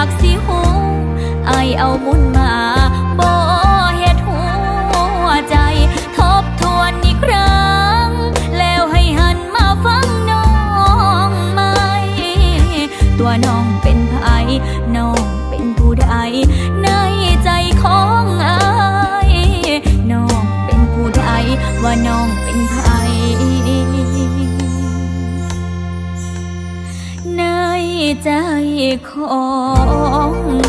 ากสิหูไอเอามุนมาบ่เหตุหัวใจ ทบทวนอีกครั้ง แล้วให้หันมาฟังน้องไหม ตัวน้องเป็นไผน้องเป็นผู้ใดในใจของไอน้องเป็นผู้ใดว่าน้องเป็นไผ ในใจของอาย